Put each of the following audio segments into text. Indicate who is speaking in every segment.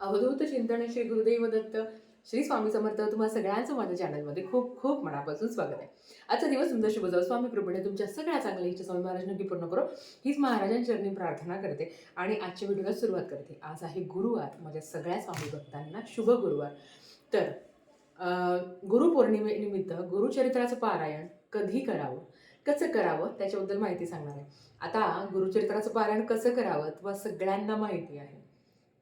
Speaker 1: अवधूत चिंतन श्री गुरुदेव दत्त श्री स्वामी समर्थ. तुम्हाला सगळ्यांचं माझ्या चॅनलमध्ये खूप खूप मनापासून स्वागत आहे. आजचा दिवस सुंदर शुभ जाऊ स्वामी कृपेने तुमच्या सगळ्या चांगल्या इच्छा स्वामी महाराज नक्की पूर्ण करो. हीच महाराजांचरणी प्रार्थना करते आणि आजच्या व्हिडिओला सुरुवात करते. आज आहे गुरुवार. माझ्या सगळ्या स्वामी भक्तांना शुभ गुरुवार. तर गुरुपौर्णिमेनिमित्त गुरुचरित्राचं पारायण कधी करावं? कसं करावं? त्याच्याबद्दल माहिती सांगणार आहे. आता गुरुचरित्राचं पारायण कसं करावं? तुम्हाला सगळ्यांना माहिती आहे.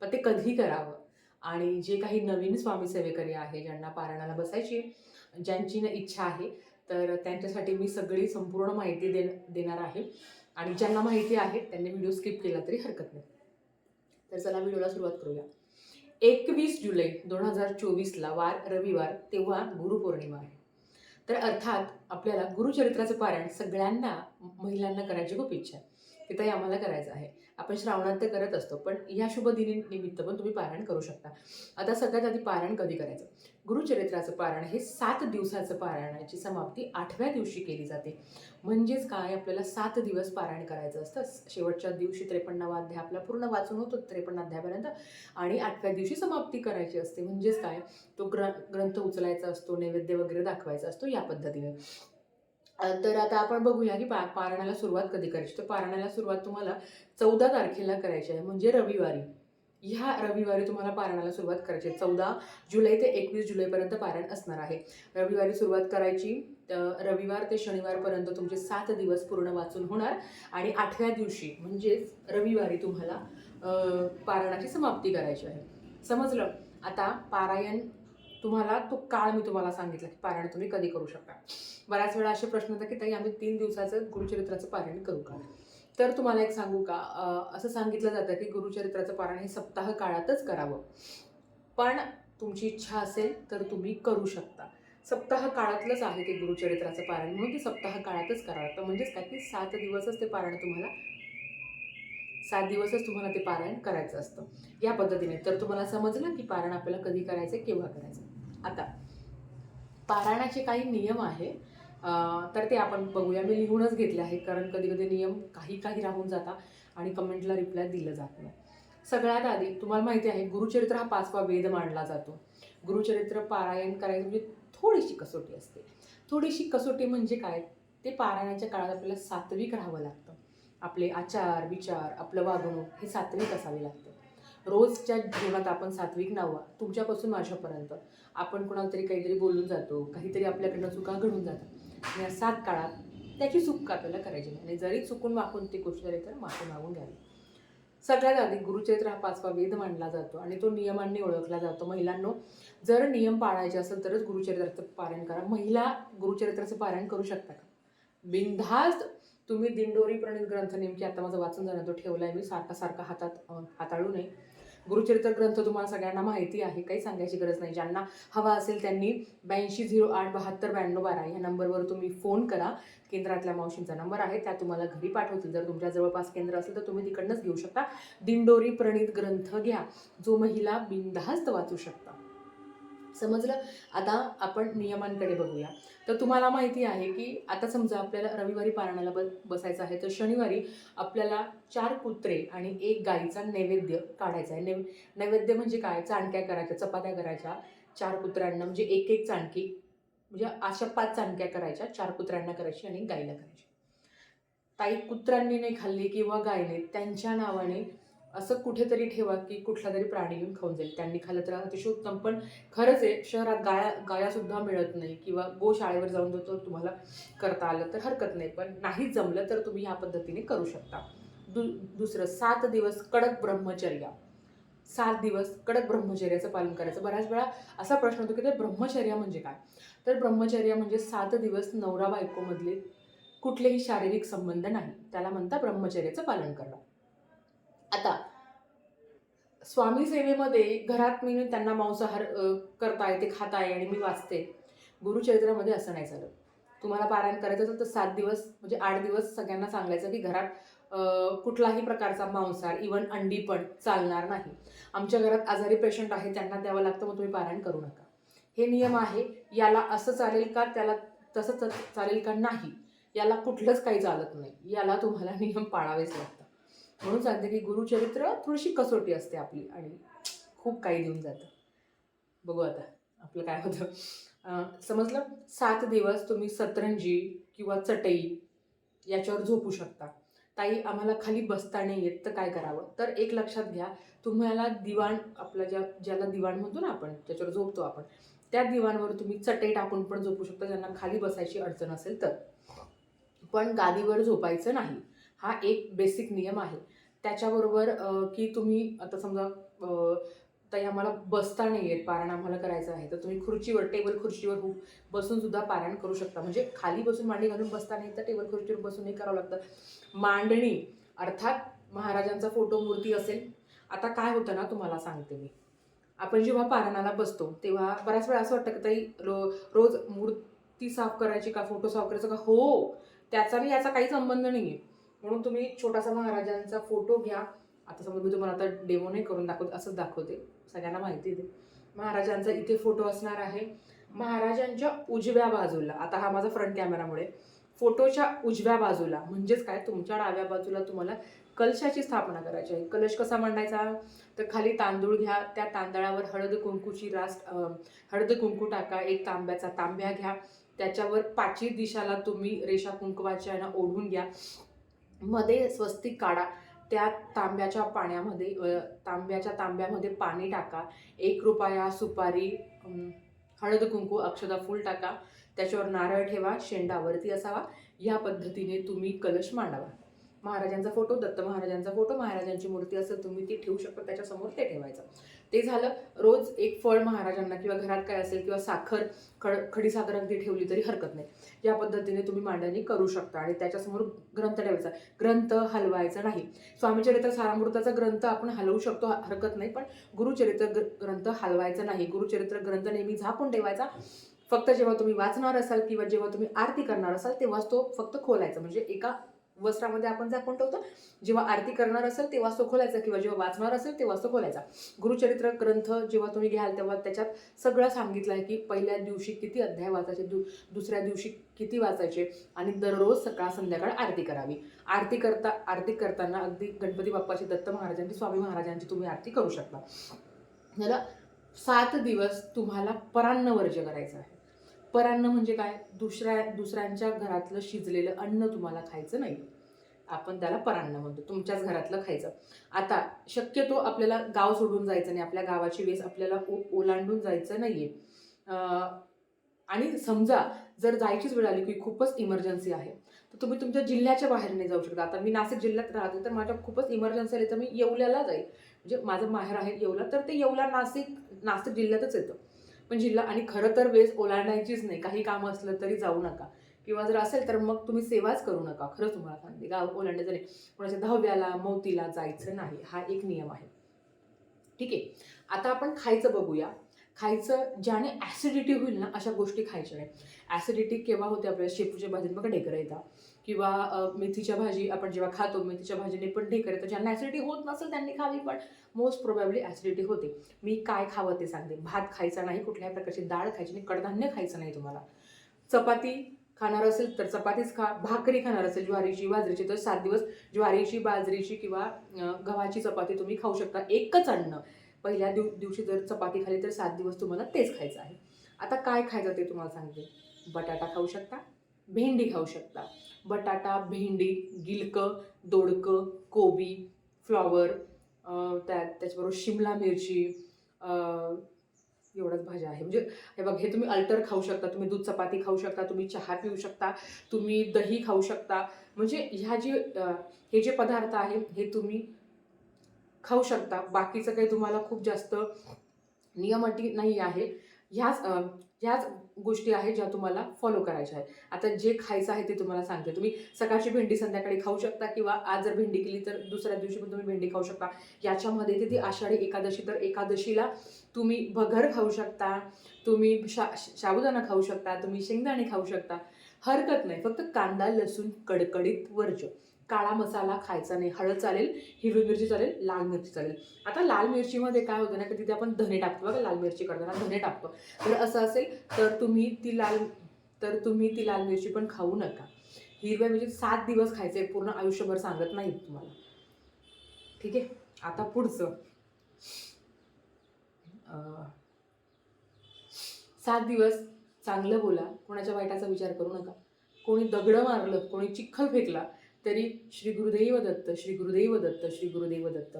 Speaker 1: पण ते कधी करावं. आणि जे काही नवीन स्वामी सेवेकरी आहे ज्यांना पारायणाला बसायची ज्यांची न इच्छा आहे तर त्यांच्यासाठी मी सगळी संपूर्ण माहिती दे देणार आहे. आणि ज्यांना माहिती आहे त्यांनी व्हिडिओ स्किप केला तरी हरकत नाही. तर चला व्हिडिओला सुरुवात करूया. एकवीस जुलै दोन हजार चोवीसला वार रविवार तेव्हा गुरुपौर्णिमा आहे. तर अर्थात आपल्याला गुरुचरित्राचं पारायण सगळ्यांना महिलांना करायची खूप इच्छा आहे. तिथंही आम्हाला करायचं आहे. आपण श्रावणात तर करत असतो पण या शुभ दिनी निमित्त पण तुम्ही पारायण करू शकता. आता सगळ्यात आधी पारायण कधी करायचं? गुरुचरित्राचं पारायण हे सात दिवसाचं पारायणाची समाप्ती आठव्या दिवशी केली जाते. म्हणजेच काय? आपल्याला सात दिवस पारायण करायचं असतं. शेवटच्या दिवशी त्रेपन्नावा अध्याय आपला पूर्ण वाचून होतो त्रेपन्न अध्यायापर्यंत. आणि आठव्या दिवशी समाप्ती करायची असते. म्हणजेच काय? तो ग्र ग्रंथ उचलायचा असतो नैवेद्य वगैरे दाखवायचा असतो या पद्धतीने. तर आता आपण बघूया की पा पारणाला सुरुवात कधी करायची? तर पारणाला सुरुवात तुम्हाला चौदा तारखेला करायची आहे म्हणजे रविवारी. ह्या रविवारी तुम्हाला पारणाला सुरुवात करायची आहे. चौदा जुलै ते एकवीस जुलैपर्यंत पारायण असणार आहे. रविवारी सुरुवात करायची तर रविवार ते शनिवारपर्यंत तुमचे सात दिवस पूर्ण वाचून होणार आणि आठव्या दिवशी म्हणजेच रविवारी तुम्हाला पारणाची समाप्ती करायची आहे. समजलं? आता पारायण तुम्हाला तो काळ मी तुम्हाला सांगितला की पारायण तुम्ही कधी करू शकता. बऱ्याच वेळा असे प्रश्न होता की ताई आम्ही तीन दिवसाचं गुरुचरित्राचं पारायण करू का? तर तुम्हाला एक सांगू का? असं सांगितलं जातं की गुरुचरित्राचं पारायण हे सप्ताह काळातच करावं. पण तुमची इच्छा असेल तर तुम्ही करू शकता. सप्ताह काळातलंच आहे ते गुरुचरित्राचं पारायण म्हणून ते सप्ताह काळातच करावं लागतं. म्हणजेच काय की सात दिवसच ते पारायण तुम्हाला सात दिवसच तुम्हाला ते पारायण करायचं असतं. या पद्धतीने. तर तुम्हाला समजलं की पारायण आपल्याला कधी करायचं केव्हा करायचं? आता पारायणाचे काही नियम आहे. तर ते आपण बघूया. मी लिहूनच घेतले आहे कारण कधी कधी नियम काही काही राहून जातात आणि कमेंटला रिप्लाय दिलं जात नाही. सगळ्यात आधी तुम्हाला माहिती आहे गुरुचरित्र हा पाचवा वेद मानला जातो. गुरुचरित्र पारायण करायचं म्हणजे थोडीशी कसोटी असते. थोडीशी कसोटी म्हणजे काय? ते पारायणाच्या काळात आपल्याला सात्विक राहावं लागतं. आपले आचार विचार आपलं वागणूक हे सात्विक असावे लागतं. रोजच्या जीवनात आपण सात्विक नावं तुमच्यापासून माझ्यापर्यंत. आपण कोणाला तरी काहीतरी बोलून जातो काहीतरी आपल्याकडनं चुका घडून जातात. या सात काळात त्याची चूक आपल्याला करायची नाही? आणि जरी चुकून वाकून ती गोष्ट झाली तर माफी मागून घ्यावी. सगळ्यात आधी गुरुचरित्र हा पाचवा वेद मानला जातो आणि तो नियमांनी ओळखला जातो. महिलांनो जर नियम पाळायचे असेल तरच गुरुचरित्राचं पारायण करा. महिला गुरुचरित्राचं पारायण करू शकता का? बिनधास्त तुम्ही दिंडोरी प्रणित ग्रंथ नेमकी आता माझं वाचून झालं तो ठेवलाय मी सारखा सारखा हातात हाताळू नये. गुरुचरित्र ग्रंथ तुम्हाला सगळ्यांना माहिती आहे काही सांगायची गरज नाही. ज्यांना हवा असेल त्यांनी ब्याऐंशी झिरो आठ बहात्तर ब्याण्णव बारा ह्या नंबरवर तुम्ही फोन करा. केंद्रातल्या मावशींचा नंबर आहे त्या तुम्हाला घरी पाठवतील. जर तुमच्या जवळपास केंद्र असेल तर तुम्ही तिकडनंच घेऊ शकता. दिंडोरी प्रणित ग्रंथ घ्या. जो महिला बिनधास्त वाचू शकता. समजलं? आता आपण नियमांकडे बघूया. तर तुम्हाला माहिती आहे की आता समजा आपल्याला रविवारी पारणाला ब बसायचं आहे तर शनिवारी आपल्याला चार कुत्रे आणि एक गाईचा नैवेद्य काढायचा आहे. नैव नैवेद्य म्हणजे काय? चाणक्या करायच्या चपात्या करायच्या चार कुत्र्यांना म्हणजे एक एक चाणकी म्हणजे अशा पाच चाणक्या करायच्या चार कुत्र्यांना करायची आणि गाईला करायची. ताई कुत्र्यांनी नाही खाल्ली किंवा गायने त्यांच्या नावाने असं कुठेतरी ठेवा की कुठला तरी प्राणी येऊन खाऊन जाईल. त्यांनी खाल्लं तर अतिशय उत्तम. पण खरंच आहे शहरात गाया गायासुद्धा मिळत नाही किंवा गोशाळेवर जाऊन जर तर तुम्हाला करता आलं तर हरकत नाही. पण नाही जमलं तर तुम्ही ह्या पद्धतीने करू शकता. दु दुसरं सात दिवस कडक ब्रह्मचर्या. सात दिवस कडक ब्रह्मचर्याचं पालन करायचं. बऱ्याच वेळा असा प्रश्न होतो की ते ब्रह्मचर्या म्हणजे काय? तर ब्रह्मचर्या म्हणजे सात दिवस नवरा बायकोमधले कुठलेही शारीरिक संबंध नाही. त्याला म्हणता ब्रह्मचर्याचं पालन करणं. आता स्वामी सेवेमध्ये घरात मी त्यांना मांसाहार करता करताय ते खाताय आणि मी वाचते. गुरुचरित्रामध्ये असं नाही झालं. तुम्हाला पारायण करायचं असेल तर सात दिवस म्हणजे आठ दिवस सगळ्यांना सांगायचं की घरात कुठलाही प्रकारचा मांसाहार इवन अंडी पण चालणार नाही. आमच्या घरात आजारी पेशंट आहे त्यांना द्यावं लागतं मग तुम्ही पारायण करू नका. हे नियम आहे याला असं चालेल का त्याला तसं चालेल का नाही याला कुठलंच काही चालत नाही. याला तुम्हाला नियम पाळावेच लागतात. म्हणून सांगते की गुरुचरित्र थोडीशी कसोटी असते आपली आणि खूप काही देऊन जातं. बघू आता आपलं काय होतं. समजलं? सात दिवस तुम्ही सतरंजी किंवा चटई याच्यावर झोपू शकता. ताई आम्हाला खाली बसता नाही येत तर काय करावं? तर एक लक्षात घ्या तुम्हाला दिवाण आपला ज्या ज्याला दिवाण म्हणतो ना आपण ज्याच्यावर झोपतो आपण त्या दिवाणवर तुम्ही चटई टाकून पण झोपू शकता ज्यांना खाली बसायची अडचण असेल तर. पण गादीवर झोपायचं नाही. हा एक बेसिक नियम आहे. त्याच्याबरोबर की तुम्ही आता समजा ताई आम्हाला बसता नाही येत पारायण आम्हाला करायचं आहे तर तुम्ही खुर्चीवर टेबल खुर्चीवर उभ- बसून सुद्धा पारायण करू शकता. म्हणजे खाली बसून मांडी घालून बसता नाही तर टेबल खुर्चीवर बसूनही करावं लागतं. मांडणी अर्थात महाराजांचा फोटो मूर्ती असेल. आता काय होतं ना तुम्हाला सांगते मी. आपण जेव्हा पारायणाला बसतो तेव्हा बऱ्याच वेळा असं वाटतं की ताई रो रोज मूर्ती साफ करायची का फोटो साफ करायचा का? हो त्याचा आणि याचा काही संबंध नाही आहे म्हणून तुम्ही छोटासा महाराजांचा फोटो घ्या. आता समजा मी तुम्हाला आता डेमो नाही करून दाखवत असंच दाखवते. सगळ्यांना माहिती दे महाराजांचा इथे फोटो असणार आहे. महाराजांच्या उजव्या बाजूला आता हा माझा फ्रंट कॅमेरामुळे फोटोच्या उजव्या बाजूला म्हणजेच काय? तुमच्या डाव्या बाजूला तुम्हाला कलशाची स्थापना करायची आहे. कलश कसा मांडायचा? तर खाली तांदूळ घ्या त्या तांदळावर हळद कुंकूची रास हळद कुंकू टाका एक तांब्याचा तांब्या घ्या. त्याच्यावर पाचवी दिशाला तुम्ही रेषा कुंकवाच्या ओढून घ्या. मध्ये स्वस्तिक काढा. त्या तांब्याच्या पाण्यामध्ये तांब्याच्या तांब्यामध्ये पाणी टाका. एक रुपया सुपारी हळद कुंकू अक्षदा फूल टाका. त्याच्यावर नारळ ठेवा शेंडावरती असावा. या पद्धतीने तुम्ही कलश मांडावा. महाराजांचा फोटो दत्त महाराजांचा फोटो महाराजांची मूर्ती असेल तुम्ही ती ठेवू शकता त्याच्यासमोर ते ठेवायचं. ते झालं रोज एक फळ महाराजांना किंवा घरात काय असेल किंवा साखर खड खडीसाखर अगदी ठेवली तरी हरकत नाही. या पद्धतीने तुम्ही मांडणी करू शकता आणि त्याच्यासमोर ग्रंथ ठेवायचा. ग्रंथ हलवायचा नाही. स्वामीचरित्र सारामृताचा ग्रंथ आपण हलवू शकतो हरकत नाही पण गुरुचरित्र ग्र- ग्रंथ हलवायचा नाही. गुरुचरित्र ग्रंथ नेहमी झाकून ठेवायचा. फक्त जेव्हा तुम्ही वाचणार असाल किंवा जेव्हा तुम्ही आरती करणार असाल तेव्हाच तो फक्त खोलायचा. म्हणजे एका वस्त्रामध्ये आपण झाकून ठेवतो. जेव्हा आरती करणार असेल तेव्हा तो खोलायचा किंवा जेव्हा वाचणार असेल तेव्हाच तो खोलायचा. गुरुचरित्र ग्रंथ जेव्हा तुम्ही घ्याल तेव्हा त्याच्यात सगळं सांगितलं आहे की पहिल्या दिवशी किती अध्याय वाचायचे दु दुसऱ्या दिवशी किती वाचायचे आणि दररोज सकाळ संध्याकाळ आरती करावी. आरती करता आरती करताना अगदी गणपती बाप्पाची दत्त महाराजांची स्वामी महाराजांची तुम्ही आरती करू शकता. याला सात दिवस तुम्हाला परान्न वर्ज करायचं आहे. परान्न म्हणजे काय? दुसऱ्या दुसऱ्यांच्या घरातलं शिजलेलं अन्न तुम्हाला खायचं नाही. आपण त्याला परान्न म्हणतो. तुमच्याच घरातलं खायचं. आता शक्यतो आपल्याला गाव सोडून जायचं नाही. आपल्या गावाची वेस आपल्याला ओलांडून जायचं नाही आहे आणि समजा जर जायचीच वेळ आली की खूपच इमर्जन्सी आहे. तर तुम्ही तुमच्या जिल्ह्याच्या बाहेर नाही जाऊ शकता. आता मी नाशिक जिल्ह्यात राहते तर माझ्या खूपच इमर्जन्सी आली तर मी येवल्याला जाईल. म्हणजे माझं माहेर आहे येवला तर ते येवला नाशिक नाशिक जिल्ह्यातच येतं. पण जिल्हा आणि खरं तर वेळ ओलांडायचीच नाही. काही काम असलं तरी जाऊ नका. किंवा जर असेल तर मग तुम्ही सेवाच करू नका. खरंच तुम्हाला सांगते. गाव ओलांडायचं नाही. कोणाच्या दहाव्याला मौतीला जायचं नाही. हा एक नियम आहे. ठीक आहे? आता आपण खायचं बघूया. खायचं ज्याने ॲसिडिटी होईल ना अशा गोष्टी खायच्या नाही. ॲसिडिटी केव्हा होते आपल्या शेपूच्या भाजीत बघा डेकर येतात. किंवा मेथीच्या भाजी आपण जेव्हा खातो मेथीच्या भाजीने पण ढेकर तर ज्यांना ॲसिडिटी होत नसेल त्यांनी खावी पण मोस्ट प्रोबॅबली ॲसिडिटी होते. मी काय खावं ते सांगते. भात खायचा नाही कुठल्याही प्रकारची डाळ खायची नाही कडधान्य खायचं नाही तुम्हाला. चपाती खाणार असेल तर चपातीच खा. भाकरी खाणार असेल ज्वारीची बाजरीची तर सात दिवस ज्वारीची बाजरीची किंवा गव्हाची चपाती तुम्ही खाऊ शकता. एकच अन्न. पहिल्या दिव दिवशी जर चपाती खाली तर सात दिवस तुम्हाला तेच खायचं आहे. आता काय खायचं ते तुम्हाला सांगते. बटाटा खाऊ शकता. भेंडी खाऊ शकता. बटाटा भेंडी गिलकं दोडकं कोबी फ्लॉवर त्यात त्याच्याबरोबर शिमला मिरची एवढंच एवढ्याच भाज्या आहे. म्हणजे हे बघ हे तुम्ही अल्टर खाऊ शकता तुम्ही दूध चपाती खाऊ शकता तुम्ही चहा पिऊ शकता तुम्ही दही खाऊ शकता. म्हणजे ह्या जे हे जे पदार्थ आहे हे तुम्ही खाऊ शकता. बाकीचं काही तुम्हाला खूप जास्त नियम अटी नाही आहे. ह्याच ह्याच गोष्टी आहेत ज्या तुम्हाला फॉलो करायच्या आहेत. आता जे खायचं आहे ते तुम्हाला सांगते. तुम्ही सकाळची भेंडी संध्याकाळी खाऊ शकता किंवा आज जर भेंडी केली तर दुसऱ्या दिवशी पण तुम्ही भेंडी खाऊ शकता. याच्यामध्ये ते ती आषाढी एकादशी तर एकादशीला तुम्ही भगर खाऊ शकता तुम्ही शा साबुदाणा खाऊ शकता तुम्ही शेंगदाणे खाऊ शकता. हरकत नाही. फक्त कांदा लसूण कडकडीत वर्ज काळा मसाला खायचा नाही हळद चालेल हिरवी मिरची चालेल लाल मिरची चालेल. आता लाल मिरचीमध्ये काय होतं ना की तिथे आपण धने टाकतो बघा लाल मिरची करताना धने टाकतो. तर असं असेल तर तुम्ही ती लाल तर तुम्ही ती लाल मिरची पण खाऊ नका. हिरव्या मिरची सात दिवस खायचे पूर्ण आयुष्यभर सांगत नाही तुम्हाला. ठीक आहे? आता पुढचं. सात दिवस चांगलं बोला कोणाच्या वाईटाचा विचार करू नका. कोणी दगडं मारलं कोणी चिखल फेकला तरी श्री गुरुदैव दत्त श्री गुरुदैव दत्त श्री गुरुदैव दत्त.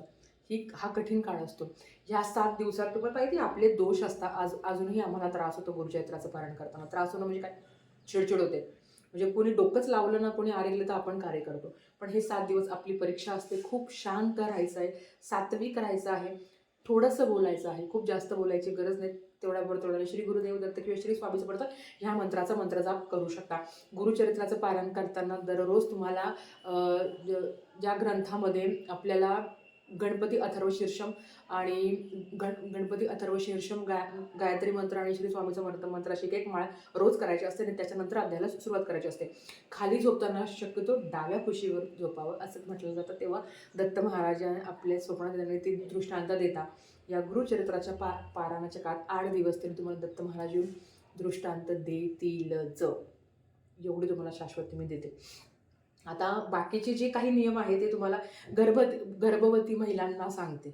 Speaker 1: ही हा कठीण काळ असतो. ह्या सात दिवसात तुम्हाला पाहिजे आपले दोष असतात. आज अजूनही आम्हाला त्रास होतो गुरुचैत्राचं पारण करताना. त्रास होणं म्हणजे काय? चिडचिड होते. म्हणजे कोणी डोकंच लावलं ना कोणी आरेगलं तर आपण कार्य करतो. पण हे सात दिवस आपली परीक्षा असते. खूप शांत राहायचं आहे. सात्विक राहायचं आहे. थोडंसं बोलायचं आहे. खूप जास्त बोलायची गरज नाही. तेवढ्या बरोबर तेवढ्या श्री गुरुदेव दत्त किंवा श्री स्वामी समर्थ ह्या मंत्राचा मंत्र जाप करू शकता. गुरुचरित्राचं पारायण करताना दररोज तुम्हाला ज- ज्या ग्रंथामध्ये आपल्याला गणपती अथर्व शीर्षम आणि गण गणपती अथर्व शीर्षम गाय गायत्री मंत्र आणि श्री स्वामीचं समर्थ मंत्र अशी एक माळ रोज करायची असते आणि त्याच्यानंतर अध्यायाला सुरुवात करायची असते. खाली झोपताना शक्यतो डाव्या कुशीवर झोपावं असं म्हटलं जातं. तेव्हा दत्त महाराज आपल्या स्वप्नात त्यांनी ती दृष्टांत देता या गुरुचरित्राच्या पा पारायणाच्या काळात आठ दिवस तरी तुम्हाला दत्त महाराज येऊन दृष्टांत देतीलच. एवढी तुम्हाला शाश्वती मी देते. आता बाकीचे जे काही नियम आहेत ते तुम्हाला गर्भ गर्भवती महिलांना सांगते.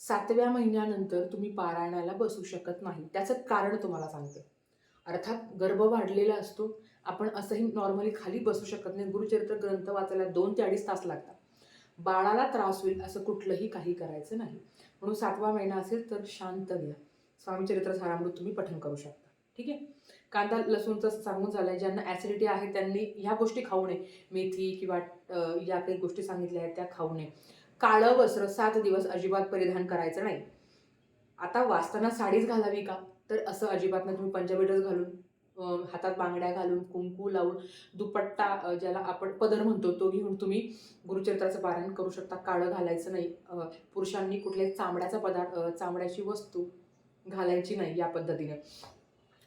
Speaker 1: सातव्या महिन्यानंतर तुम्ही पारायणाला बसू शकत नाही. त्याचं कारण तुम्हाला सांगते. अर्थात गर्भ वाढलेला असतो. आपण असंही नॉर्मली खाली बसू शकत नाही. गुरुचरित्र ग्रंथ वाचायला दोन ते अडीच तास लागतात. बाळाला त्रास होईल असं कुठलंही काही करायचं नाही. म्हणून सातवा महिना असेल तर शांत घ्या. स्वामीचरित्र सारामृत तुम्ही पठण करू शकता. ठीक आहे? कांदा लसूणचं सांगून झालं आहे ज्यांना ॲसिडिटी आहे त्यांनी ह्या गोष्टी खाऊ नये. मेथी किंवा या काही गोष्टी सांगितल्या आहेत त्या खाऊ नये. काळं वस्त्र सात दिवस अजिबात परिधान करायचं नाही. आता वाचताना साडीच घालावी का? तर असं अजिबात नाही तुम्ही पंजाबी ड्रेस घालून हातात बांगड्या घालून कुंकू लावून दुपट्टा ज्याला आपण पदर म्हणतो तो घेऊन तुम्ही गुरुचरित्राचं पारायण करू शकता. काळं घालायचं नाही. पुरुषांनी कुठल्याही चामड्याचा पदार्थ चामड्याची वस्तू घालायची नाही या पद्धतीने.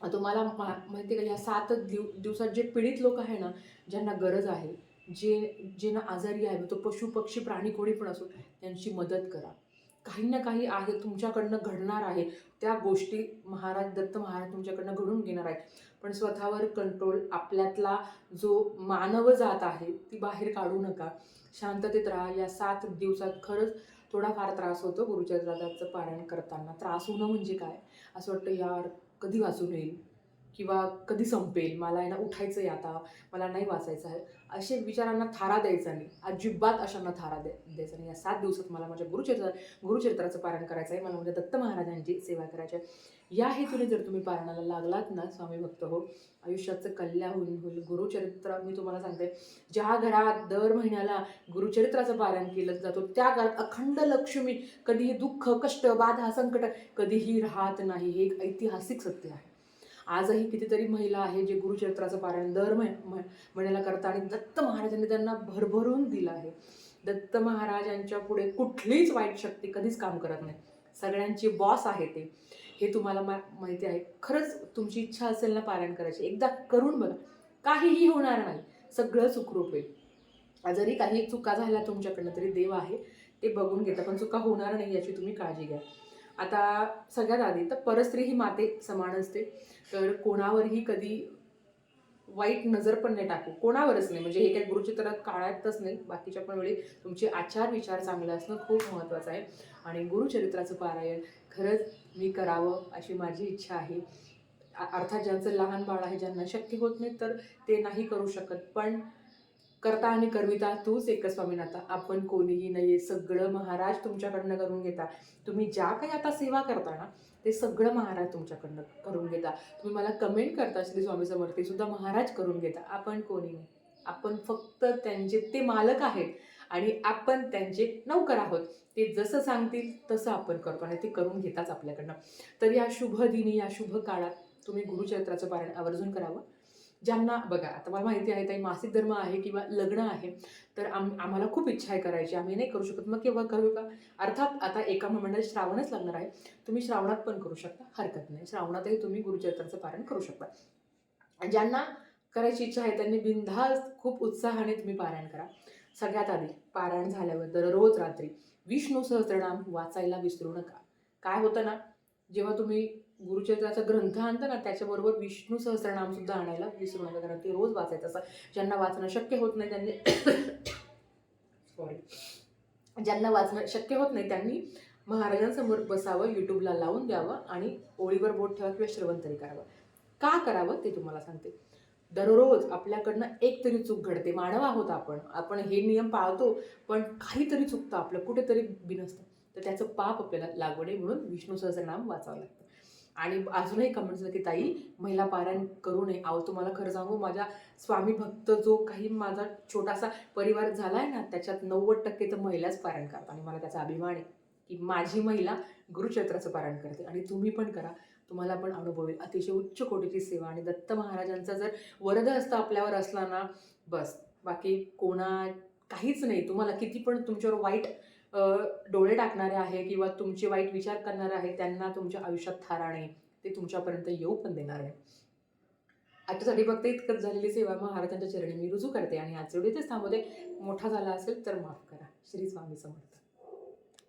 Speaker 1: तुम्हाला मा माहिती आहे का या सात दिव दिवसात जे पीडित लोक आहे ना ज्यांना गरज आहे जे जे ना आजारी आहे तो पशु पक्षी प्राणी कोणी पण असो त्यांची मदत करा. काही ना काही आहे तुमच्याकडनं घडणार आहे. त्या गोष्टी महाराज दत्त महाराज तुमच्याकडनं घडून घेणार आहेत. पण स्वतःवर कंट्रोल आपल्यातला जो मानव जात आहे ती बाहेर काढू नका. शांततेत राहा. या सात दिवसात खरंच थोडाफार त्रास होतो गुरुचरित्राचं पारायण करताना. त्रास होणं म्हणजे काय? असं वाटतं यार कधी वाचून येईल? किंवा कधी संपेल मला आहे ना उठायचं आहे आता मला नाही वाचायचं आहे असे विचारांना थारा द्यायचा नाही. अजिबात अशांना थारा द्या द्यायचा नाही. या सात दिवसात मला माझ्या गुरुचरित्र गुरुचरित्राचं पारण करायचं आहे. मला माझ्या दत्त महाराजांची सेवा करायची आहे. या हेतूने जर तुम्ही पारणाला लागलात ना स्वामी भक्त हो आयुष्याचं कल्याण होईल होईल. गुरुचरित्र मी तुम्हाला सांगते ज्या घरात दर महिन्याला गुरुचरित्राचं पारण केलं जातो त्या घरात अखंड लक्ष्मी कधीही दुःख कष्ट बाधा संकट कधीही राहत नाही हे एक ऐतिहासिक सत्य आहे. आजही कितीतरी महिला आहे जे गुरुचरित्राचं पारायण दर मह महिन्याला करतात आणि दत्त महाराजांनी त्यांना भरभरून दिलं आहे. दत्त महाराजांच्या पुढे कुठलीच वाईट शक्ती कधीच काम करत नाही. सगळ्यांची बॉस आहे ते. हे तुम्हाला मा माहिती आहे. खरंच तुमची इच्छा असेल ना पारायण करायची. एकदा करून बघा. काहीही होणार नाही. सगळं सुखरूप होईल. जरी काही चुका झाल्या तुमच्याकडनं तरी देव आहे. ते बघून घेता. पण चुका होणार नाही याची तुम्ही काळजी घ्या. आता सगळ्यात आधी तर परस्त्री ही माते समान असते. तर कोणावरही कधी वाईट नजर पण नाही टाकू. कोणावरच नाही. म्हणजे हे काही गुरुचित्र काळातच नाही. बाकीच्या पण वेळी तुमचे आचार विचार चांगले असणं खूप महत्त्वाचं आहे. आणि गुरुचरित्राचं पारायण खरंच मी करावं अशी माझी इच्छा आहे. अर्थात ज्यांचं लहान बाळ आहे ज्यांना शक्य होत नाही तर ते नाही करू शकत. पण करता आणि करविता तूच एक स्वामीनाथा. आपण कोणीही नाही सगळं महाराज तुमच्याकडनं करून घेता. तुम्ही ज्या काही आता सेवा करता ना ते सगळं महाराज तुमच्याकडनं करून घेता. तुम्ही मला कमेंट करता श्री स्वामी समर्थ सुद्धा महाराज करून घेता. आपण कोणी नाही. आपण फक्त त्यांचे ते मालक आहेत. आणि आपण त्यांचे नौकर आहोत. ते जसं सांगतील तसं आपण करतो आणि ते करून घेताच आपल्याकडनं. तर या शुभ दिनी या शुभ काळात तुम्ही गुरुचरित्राचं पारायण आवर्जून करावं. ज्यांना बघा आता मला माहिती आहे ताई मासिक धर्म आहे किंवा लग्न आहे तर आम आम्हाला खूप इच्छा आहे करायची. आम्ही नाही करू शकत. मग केव्हा करू का? अर्थात आता एका महिन्यात श्रावणच लागणार आहे. तुम्ही श्रावणात पण करू शकता. हरकत नाही. श्रावणातही तुम्ही गुरुचरित्राचं पारण करू शकता. ज्यांना करायची इच्छा आहे त्यांनी बिनधास्त खूप उत्साहाने तुम्ही पारायण करा. सगळ्यात आधी पारायण झाल्यावर दररोज रात्री विष्णू सहस्रनाम वाचायला विसरू नका. काय होतं ना? जेव्हा तुम्ही गुरुचरित्राचा ग्रंथ आणता ना त्याच्याबरोबर विष्णू सहस्रनाम सुद्धा आणायला विसरू नका कारण ते रोज वाचायचं. असं ज्यांना वाचणं शक्य होत नाही त्यांनी सॉरी ज्यांना वाचणं शक्य होत नाही त्यांनी महाराजांसमोर बसावं यूट्यूबला लावून द्यावं आणि ओळीवर बोट ठेवा किंवा श्रवण तरी करावं. का करावं ते तुम्हाला सांगते. दररोज आपल्याकडनं एक तरी चूक घडते. मानव आहोत आपण. आपण हे नियम पाळतो पण काहीतरी चुकतं आपलं. कुठेतरी बिनसतं तर त्याचं पाप आपल्याला लागू नये म्हणून विष्णू सहस्रनाम वाचावं लागतं. आणि अजूनही कमेंट्स की ताई महिला पारायण करू नये. अहो तुम्हाला खरं सांगू माझ्या स्वामी भक्त जो काही माझा छोटासा परिवार झाला आहे ना त्याच्यात नव्वद टक्के तर महिलाच पारायण करतात आणि मला त्याचा अभिमान आहे की माझी महिला गुरुक्षेत्राचं पारायण करते आणि तुम्ही पण करा. तुम्हाला पण अनुभव येईल अतिशय उच्च कोटीची सेवा आणि दत्त महाराजांचा जर वरद हस्त आपल्यावर असला ना बस. बाकी कोणा काहीच नाही. तुम्हाला किती पण तुमच्यावर वाईट डोळे टाकणारे आहे किंवा तुमचे वाईट विचार करणारे आहे त्यांना तुमच्या आयुष्यात थाराणे ते तुमच्यापर्यंत येऊ पण देणार आहे. आजच्यासाठी फक्त इतकंच झालेली सेवा महाराजांच्या चरणी मी रुजू करते आणि आज व्हिडिओ इथेच थांबवते मोठा झाला असेल तर माफ करा. श्री स्वामी समर्थ.